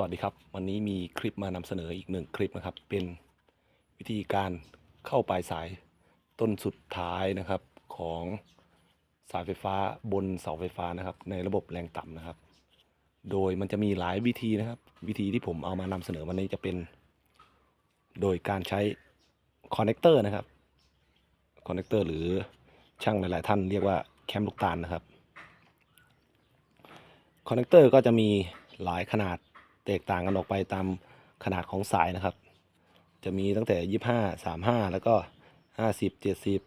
สวัสดีครับ วันนี้มีคลิปมานำเสนออีกหนึ่งคลิปนะครับ เป็นวิธีการเข้าปลายสายต้นสุดท้ายนะครับของสายไฟฟ้าบนเสาไฟฟ้านะครับ ในระบบแรงต่ำนะครับ โดยมันจะมีหลายวิธีนะครับ วิธีที่ผมเอามานำเสนอวันนี้จะเป็น โดยการใช้คอนเนคเตอร์นะครับคอนเนคเตอร์หรือช่างหลาย ๆ ท่านเรียกว่าแคมลูกตาลนะครับคอนเนคเตอร์ก็จะมีหลายขนาด แตกต่างกันออกไปตามขนาดของสายนะครับ จะมีตั้งแต่25 35แล้วก็50 70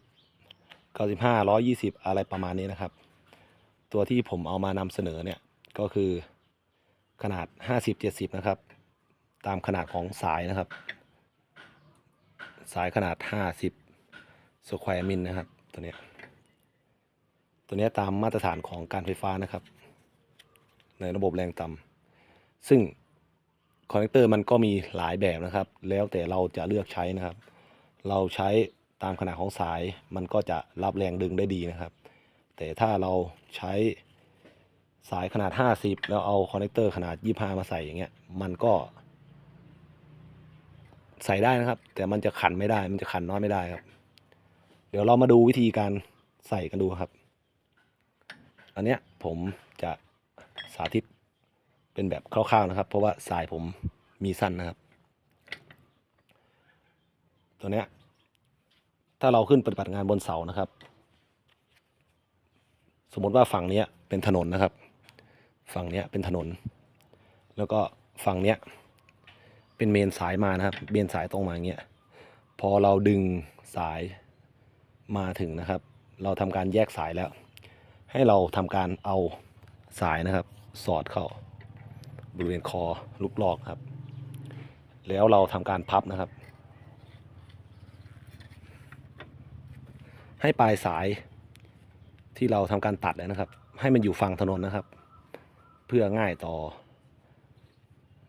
95 120อะไรประมาณนี้นะครับ ตัวที่ผมเอามานำเสนอเนี่ยก็คือขนาด50 70นะครับ ตามขนาดของสายนะครับ สายขนาด50สแควร์มิลนะครับตัวนี้ตัวนี้ตามมาตรฐานของการไฟฟ้านะครับ ในระบบแรงต่ำซึ่ง คอนเนคเตอร์มันก็มีหลายแบบนะครับ แล้วแต่เราจะเลือกใช้นะครับ เราใช้ตามขนาดของสายมันก็จะรับแรงดึงได้ดีนะครับ แต่ถ้าเราใช้สายขนาด 50 แล้วเอาคอนเนคเตอร์ขนาด 25 มาใส่อย่างเงี้ยมันก็ ใส่ได้นะครับ แต่มันจะขันไม่ได้ มันจะขันน้อยไม่ได้ครับ เดี๋ยวเรามาดูวิธีการใส่กันดูครับ อันเนี้ยผมจะสาธิต เป็นแบบคร่าวๆนะครับ เพราะว่าสายผมมีสั้นนะครับ ตัวเนี้ยถ้าเราขึ้นปฏิบัติงานบนเสานะครับ สมมติว่าฝั่งเนี้ยเป็นถนนนะครับ ฝั่งเนี้ยเป็นถนน แล้วก็ฝั่งเนี้ยเป็นเมนสายมานะครับเมนสายตรงมาอย่างเงี้ยพอเราดึงสายมาถึงนะครับ เราทำการแยกสายแล้ว ให้เราทำการเอาสายนะครับ สอดเข้า บริเวณคอลูกลอกครับ แล้วเราทำการพับนะครับ ให้ปลายสายที่เราทำการตัดนะครับ ให้มันอยู่ฝั่งถนนนะครับ เพื่อง่ายต่อ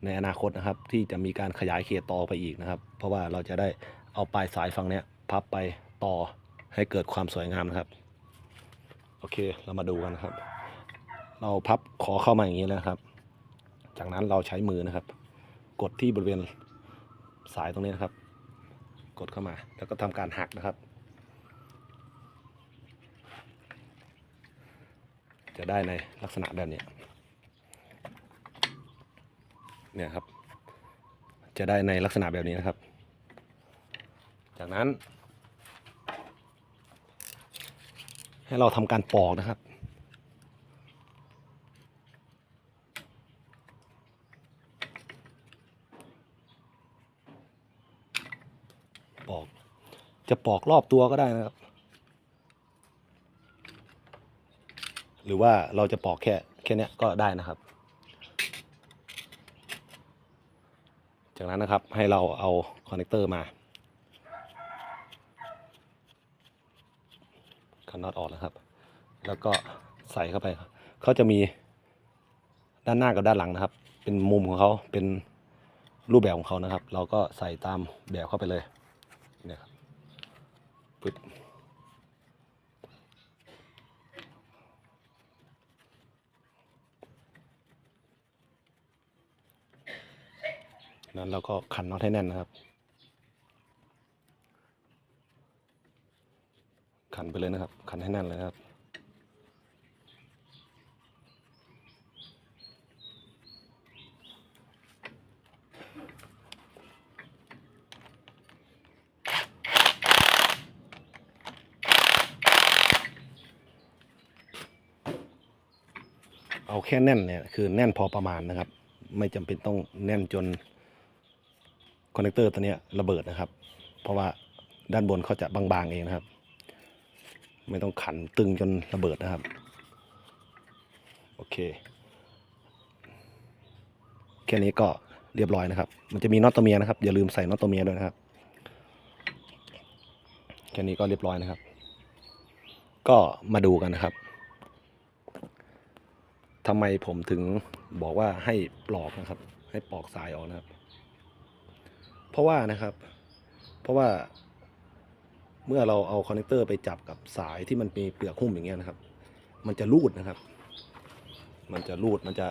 ในอนาคตนะครับ ที่จะมีการขยายเขตต่อไปอีกนะครับ เพราะว่าเราจะได้เอาปลายสายฝั่งนี้พับไปต่อให้เกิดความสวยงามนะครับ โอเคเรามาดูกันนะครับ เราพับขอเข้ามาอย่างนี้แล้วนะครับ จากนั้นเราใช้มือนะครับ กดที่บริเวณสายตรงนี้นะครับ กดเข้ามาแล้วก็ทำการหักนะครับ จะได้ในลักษณะแบบนี้เนี่ยครับ จะได้ในลักษณะแบบนี้นะครับ จากนั้น ให้เราทำการปอกนะครับ ปอก จะปอกรอบตัวก็ได้นะครับ หรือว่าเราจะปอกแค่แค่เนี้ยก็ได้นะครับ จากนั้นนะครับให้เราเอาคอนเนคเตอร์มาคันน็อตออกนะครับ แล้วก็ใส่เข้าไป เขาจะมีด้านหน้ากับด้านหลังนะครับ เป็นมุมของเขาเป็นรูปแบบของเขานะครับ เราก็ใส่ตามแบบเข้าไปเลย ปึ๊บนั้นเราก็ขันน็อตให้แน่นนะครับ ขันไปเลยนะครับ ขันให้แน่นเลยนะครับ เอาแค่แน่นเนี่ยคือแน่นพอประมาณนะครับ ไม่จำเป็นต้องแน่นจนคอนเนคเตอร์ตัวเนี้ยระเบิดนะครับ เพราะว่าด้านบนเขาจะบางๆเองนะครับ ไม่ต้องขันตึงจนระเบิดนะครับ โอเค แค่นี้ก็เรียบร้อยนะครับ มันจะมีน็อตตัวเมียนะครับ อย่าลืมใส่น็อตตัวเมียด้วยนะครับ แค่นี้ก็เรียบร้อยนะครับ ก็มาดูกันนะครับ ทำไมผมถึงบอกว่าให้ปลอกนะครับ ให้ปลอกสายออกนะครับ เพราะว่านะครับ เพราะว่า เมื่อเราเอาคอนเนคเตอร์ไปจับกับสายที่มันมีเปลือกหุ้มอย่างเงี้ยนะครับ มันจะรูดนะครับ มันจะรูดมันจะ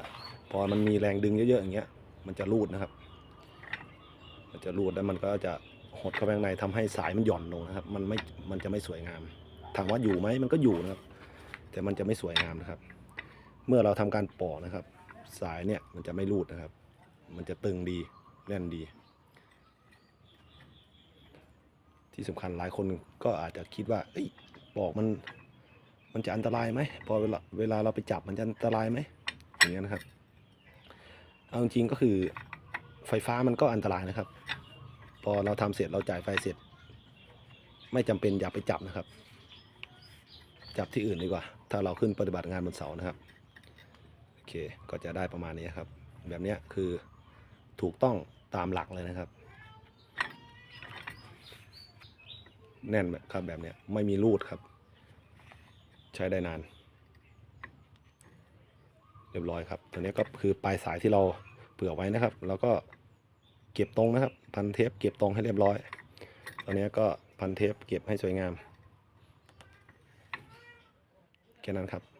พอมันมีแรงดึงเยอะๆอย่างเงี้ย มันจะรูดนะครับ มันจะรูดแล้วมันก็จะหดเข้าไปข้างในทำให้สายมันหย่อนลงนะครับ มันไม่ มันจะไม่สวยงาม ถามว่าอยู่ไหมมันก็อยู่นะครับ แต่มันจะไม่สวยงามนะครับ เมื่อเราทำการปอกนะครับ สายเนี่ยมันจะไม่รูดนะครับ มันจะตึงดีแน่นดี ที่สำคัญหลายคนก็อาจจะคิดว่าเอ้ยปอกมันมันจะอันตรายไหมพอเวลาเวลาเราไปจับมันจะอันตรายไหมอย่างเงี้ยนะครับเอาจริงก็คือไฟฟ้ามันก็อันตรายนะครับ พอเราทำเสร็จเราจ่ายไฟเสร็จ ไม่จำเป็นอย่าไปจับนะครับ จับที่อื่นดีกว่า ถ้าเราขึ้นปฏิบัติงานบนเสานะครับ เคก็จะได้ประมาณนี้ครับ แบบนี้คือถูกต้องตามหลักเลยนะครับ แน่นครับแบบนี้ไม่มีรูดครับ ใช้ได้นาน เรียบร้อยครับ ตัวนี้ก็คือปลายสายที่เราเผื่อไว้นะครับ แล้วก็เก็บตรงนะครับ พันเทปเก็บตรงให้เรียบร้อยตอนนี้ก็พันเทปเก็บให้สวยงามแค่นั้นครับ